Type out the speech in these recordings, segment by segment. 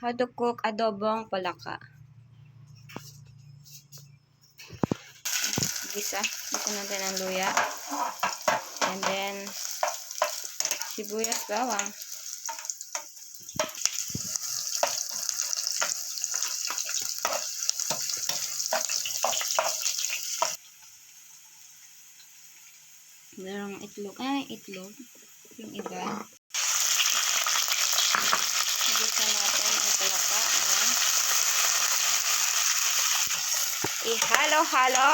How to cook adobong palaka. Gisa. Gusto natin ang luya. And then, sibuyas bawang. Merong itlog. Ay, itlog. Yung iba. Igisa natin ang palaka. Ayan. Ihalo-halo.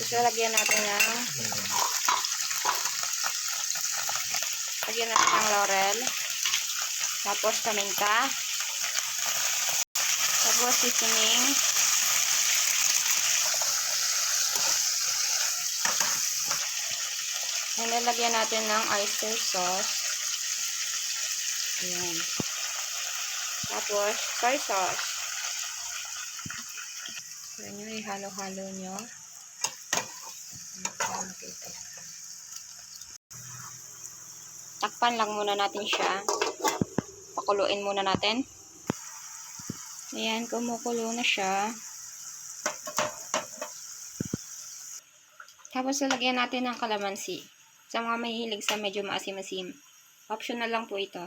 Tapos lagyan natin ng lagyan natin ng laurel. Tapos paminta. Tapos seasoning. And then, lagyan natin ng oyster sauce. Ayan. Tapos, soy sauce. Ayan nyo, ihalo-halo nyo. Takpan lang muna natin siya. Pakuluin muna natin. Ayan, kumukulo na siya. Tapos, lalagyan natin ng kalamansi. Sa mga mahilig sa medyo maasim-asim. Optional lang po ito.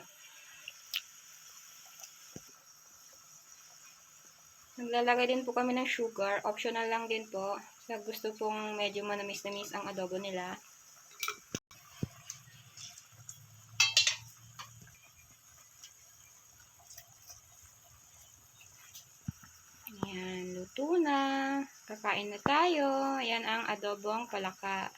Naglalagay din po kami ng sugar. Optional lang din po. Sa gusto pong medyo manamis-namis ang adobo nila. Ayan, luto na. Kakain na tayo. Ayan ang adobong palaka.